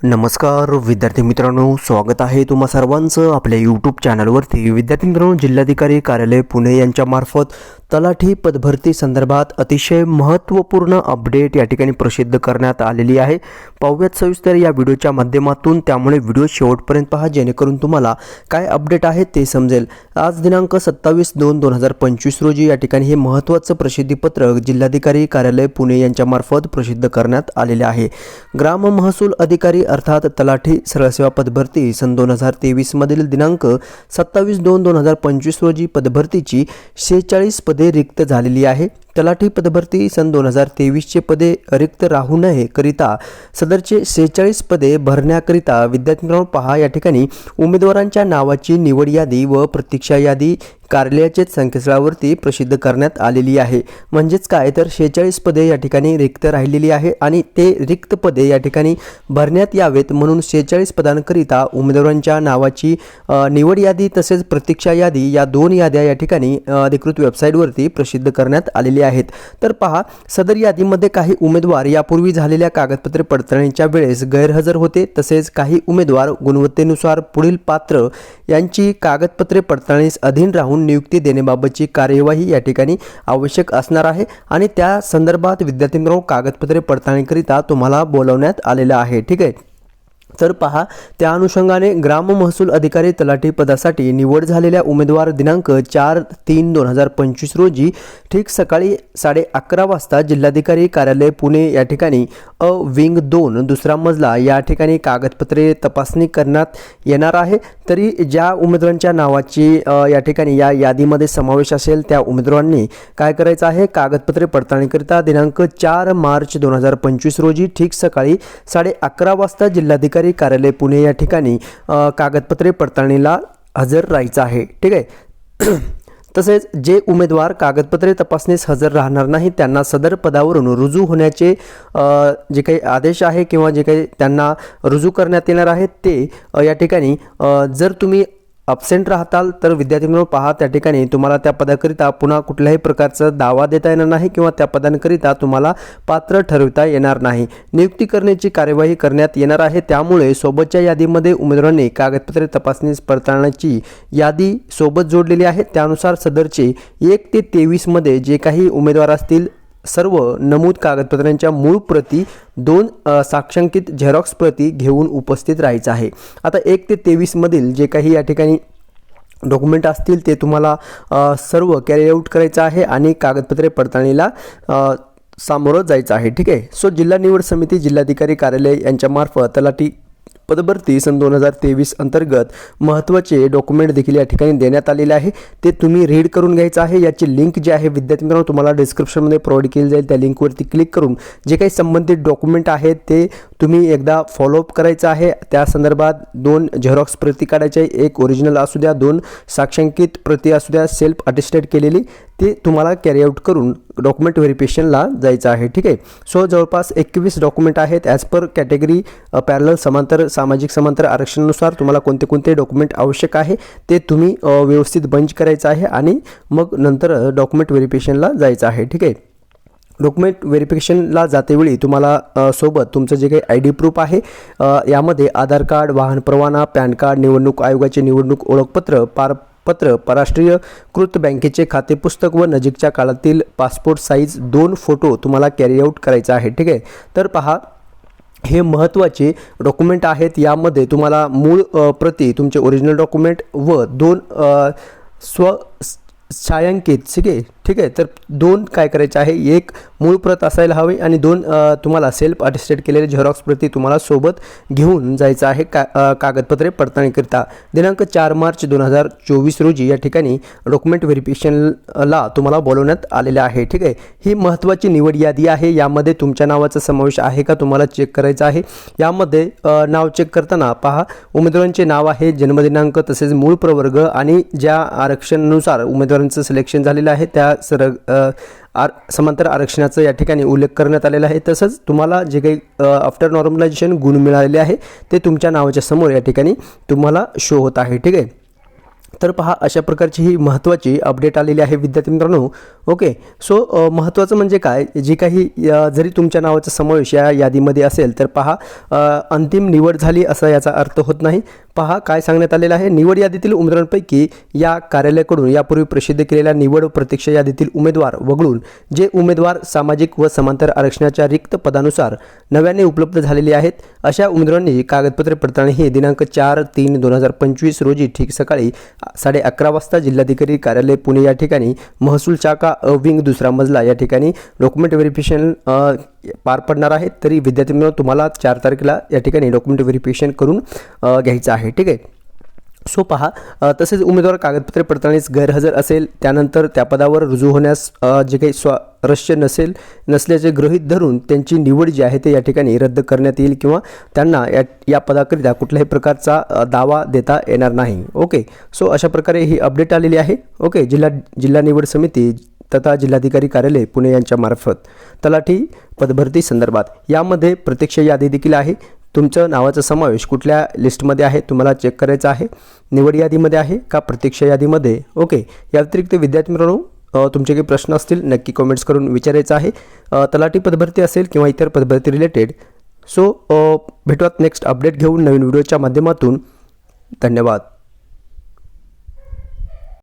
नमस्कार विद्यार्थी मित्रांनो स्वागत आहे तुम्हा सर्वांचं आपल्या यूट्यूब चॅनलवरती विद्यार्थी मित्रांनो जिल्हाधिकारी कार्यालय पुणे यांच्यामार्फत तलाठी पदभरती संदर्भात अतिशय महत्त्वपूर्ण अपडेट या ठिकाणी प्रसिद्ध करण्यात आलेली आहे. पाहूयात सविस्तर या व्हिडिओच्या माध्यमातून. त्यामुळे व्हिडिओ शेवटपर्यंत पहा जेणेकरून तुम्हाला काय अपडेट आहे ते समजेल. आज दिनांक सत्तावीस दोन दोन हजार पंचवीस रोजी या ठिकाणी हे महत्त्वाचं प्रसिद्धीपत्रक जिल्हाधिकारी कार्यालय पुणे यांच्यामार्फत प्रसिद्ध करण्यात आलेले आहे. ग्राम महसूल अधिकारी अर्थात तलाठी सरळसेवा पदभरती सन दोन हजार तेवीसमधील दिनांक सत्तावीस दोन दोन हजार पंचवीस रोजी पदभरतीची शेहेचाळीस पदे रिक्त झालेली आहे. तलाठी पदभरती सन दोन हजार तेवीसचे पदे रिक्त राहू नये करिता सदरचे सेहेचाळीस पदे भरण्याकरिता विद्यार्थ्यांकडून पहा. या ठिकाणी उमेदवारांच्या नावाची निवड यादी व प्रतीक्षा यादी कार्यालयाचे संकेतस्थळावरती प्रसिद्ध करण्यात आलेली आहे. म्हणजेच काय? तर शेहेचाळीस पदे या ठिकाणी रिक्त राहिलेली आहे आणि ते रिक्त पदे या ठिकाणी भरण्यात यावेत म्हणून शेहेचाळीस पदांकरिता उमेदवारांच्या नावाची निवड यादी तसेच प्रतीक्षा यादी या दोन याद्या या ठिकाणी अधिकृत वेबसाईटवरती प्रसिद्ध करण्यात आलेली आहे आहेत. तर पहा सदर यादीमध्ये काही उमेदवार यापूर्वी झालेल्या कागदपत्रे पडताळणीच्या वेळेस गैरहजर होते तसेच काही उमेदवार गुणवत्तेनुसार पुढील पात्र यांची कागदपत्रे पडताळणीस अधीन राहून नियुक्ती देण्याबाबतची कार्यवाही या ठिकाणी आवश्यक असणार आहे आणि त्या संदर्भात विद्यार्थी मित्रांनो कागदपत्रे पडताळणीकरिता तुम्हाला बोलवण्यात आलेलं आहे. ठीक आहे? तर पहा त्या अनुषंगाने ग्राम महसूल अधिकारी तलाठी पदासाठी निवड झालेल्या उमेदवार दिनांक चार तीन दोन हजार पंचवीस रोजी ठीक सकाळी साडे अकरा वाजता जिल्हाधिकारी कार्यालय पुणे या ठिकाणी अ विंग दोन दुसरा मजला या ठिकाणी कागदपत्रे तपासणी करण्यात येणार आहे. तरी ज्या उमेदवारांच्या नावाची या ठिकाणी या यादीमध्ये समावेश असेल त्या उमेदवारांनी काय करायचं आहे? कागदपत्रे पडताळणीकरिता दिनांक चार मार्च दोन हजार पंचवीस रोजी ठीक सकाळी साडे अकरा वाजता जिल्हाधिकारी कार्यालय पुणे या ठिकाणी कागदपत्रे पडताळणीला हजर राहायचं आहे. ठीक आहे? तसेच जे उमेदवार कागदपत्रे तपासणीस हजर राहणार नाही त्यांना सदर पदावरून रुजू होण्याचे जे काही आदेश आहे किंवा जे काही त्यांना रुजू करण्यात येणार आहेत ते या ठिकाणी जर तुम्ही अपसेंट राहताल तर विद्यार्थी मिळून पहा त्या ठिकाणी तुम्हाला त्या पदाकरिता पुन्हा कुठल्याही प्रकारचा दावा देता येणार नाही किंवा त्या पदांकरिता तुम्हाला पात्र ठरविता येणार नाही. नियुक्ती करण्याची कार्यवाही करण्यात येणार आहे. त्यामुळे सोबतच्या यादीमध्ये उमेदवारांनी कागदपत्रे तपासणीस पडताळण्याची यादी सोबत जोडलेली आहे. त्यानुसार सदरचे एक ते तेवीसमध्ये जे काही उमेदवार असतील सर्व नमूद कागदपत्रांच्या मूळ प्रती दोन साक्षांकित झेरॉक्स प्रती घेऊन उपस्थित राहायचं आहे. आता एक ते तेवीसमधील जे काही या ठिकाणी डॉक्युमेंट असतील ते तुम्हाला सर्व कॅरी आऊट करायचं आहे आणि कागदपत्रे पडताळणीला सामोरं जायचं आहे. ठीक आहे? सो जिल्हा निवड समिती जिल्हाधिकारी कार्यालय यांच्यामार्फत तलाठी पदभरती सन दोन हजार तेवीस अंतर्गत महत्त्वाचे डॉक्युमेंट देखील या ठिकाणी देण्यात आलेले आहे. ते तुम्ही रीड करून घ्यायचं आहे. याची लिंक जी आहे विद्यार्थी मित्रांनो तुम्हाला डिस्क्रिप्शनमध्ये प्रोव्हाइड केली जाईल. त्या लिंकवरती क्लिक करून जे काही संबंधित डॉक्युमेंट आहेत ते तुम्ही एकदा फॉलोअप करायचं आहे. त्या संदर्भात दोन झेरॉक्स प्रती काढायचे एक ओरिजिनल असू द्या दोन साक्षांकित प्रती असू द्या सेल्फ अटेस्टेड केलेली ते तुम्हाला कॅरी आउट करून डॉक्युमेंट व्हेरिफिकेशनला जायचं आहे. ठीक आहे? सो जवळपास एकवीस डॉक्युमेंट आहेत ॲज पर कॅटेगरी पॅरल समांतर सामाजिक समांतर आरक्षणानुसार तुम्हाला कोणते कोणते डॉक्युमेंट आवश्यक आहे ते तुम्ही व्यवस्थित बंच करायचं आहे आणि मग नंतर डॉक्युमेंट व्हेरिफिकेशनला जायचं आहे ठीक आहे? डॉक्युमेंट व्हेरिफिकेशनला जातेवेळी तुम्हाला सोबत तुमचं जे काही आय डी प्रूफ आहे यामध्ये आधार कार्ड वाहन परवाना पॅन कार्ड निवडणूक आयोगाचे निवडणूक ओळखपत्र पार पत्र परराष्ट्रीयकृत बँकेचे खाते पुस्तक व नजीकच्या काळातील पासपोर्ट साईज दोन फोटो तुम्हाला कॅरी आऊट करायचा आहे ठीक आहे? तर पहा हे महत्त्वाचे डॉक्युमेंट आहेत यामध्ये तुम्हाला मूळ प्रती तुमचे ओरिजिनल डॉक्युमेंट व दोन स्व छायांकित ठीक आहे? ठीक आहे तर दोन काय करायचे आहे? एक मूळ प्रत असायला हवी आणि दोन तुम्हाला सेल्फ अटेस्टेड केलेले झेरॉक्स प्रती तुम्हाला सोबत घेऊन जायचं आहे का कागदपत्रे पडताळणीकरिता. दिनांक चार मार्च दोन हजार चोवीस रोजी या ठिकाणी डॉक्युमेंट व्हेरिफिकेशनला तुम्हाला बोलवण्यात आलेलं आहे. ठीक आहे ही महत्त्वाची निवड यादी आहे. यामध्ये तुमच्या नावाचा समावेश आहे का तुम्हाला चेक करायचा आहे? यामध्ये नाव चेक करताना पहा उमेदवारांचे नाव आहे जन्मदिनांक तसेच मूळ प्रवर्ग आणि ज्या आरक्षणानुसार उमेदवारांचं सिलेक्शन झालेलं आहे त्या सर आर समांतर आरक्षणाचा या ठिकाणी उल्लेख करण्यात आलेला आहे. तसंच तुम्हाला जे काही आफ्टर नॉर्मलायझेशन गुण मिळालेले आहे ते तुमच्या नावाच्या समोर या ठिकाणी तुम्हाला शो होत आहे. ठीक आहे? तर पहा अशा प्रकारची ही महत्त्वाची अपडेट आलेली आहे विद्यार्थी मित्रांनो. ओके सो महत्त्वाचं म्हणजे काय? जी काही जरी तुमच्या नावाचा समावेश या यादीमध्ये असेल तर पहा अंतिम निवड झाली असा याचा अर्थ होत नाही. पहा काय सांगण्यात आलेलं आहे? निवड यादीतील उमेदवारांपैकी या कार्यालयाकडून यापूर्वी प्रसिद्ध केलेल्या निवड प्रतीक्षा यादीतील उमेदवार वगळून जे उमेदवार सामाजिक व समांतर आरक्षणाच्या रिक्त पदानुसार नव्याने उपलब्ध झालेले आहेत अशा उमेदवारांनी कागदपत्रे पडताळणी ही दिनांक चार तीन दोन हजार पंचवीस रोजी ठीक सकाळी साडे अकरा वाजता जिल्हाधिकारी कार्यालय पुणे या ठिकाणी महसूल शाखा अ विंग दुसरा मजला या ठिकाणी डॉक्युमेंट व्हेरिफिकेशन पार पडणार आहे. तरी विद्यार्थी मित्रांनो तुम्हाला चार तारखेला या ठिकाणी डॉक्युमेंट व्हेरिफिकेशन करून घ्यायचं आहे. ठीक आहे? सो पहा तसेच उमेदवार कागदपत्रे पडताळणीस गैरहजर असेल त्यानंतर त्या पदावर रुजू होण्यास जे काही स्वारस्य नसेल नसल्याचे गृहीत धरून त्यांची निवड जी आहे ते या ठिकाणी रद्द करण्यात येईल किंवा त्यांना या या पदाकरिता कुठल्याही प्रकारचा दावा देता येणार नाही. ओके? सो अशा प्रकारे ही अपडेट आलेली आहे. ओके? जिल्हा जिल्हा निवड समिती तथा जिल्हाधिकारी कार्यालय पुणे यांच्यामार्फत तलाठी पदभरती संदर्भात. यामध्ये प्रत्यक्ष यादी देखील आहे. तुमचं नावाचा समावेश कुठल्या लिस्टमध्ये आहे? तुम्हाला चेक करायचं आहे. निवड यादीमध्ये आहे का प्रतीक्षा यादीमध्ये? ओके या व्यतिरिक्त विद्यार्थी मित्रांनो तुमचे काही प्रश्न असतील नक्की कमेंट्स करून विचारायचं आहे. तलाठी पदभरती असेल किंवा इतर पदभरती रिलेटेड सो भेटूयात नेक्स्ट अपडेट घेऊन नवीन व्हिडिओच्या माध्यमातून. धन्यवाद.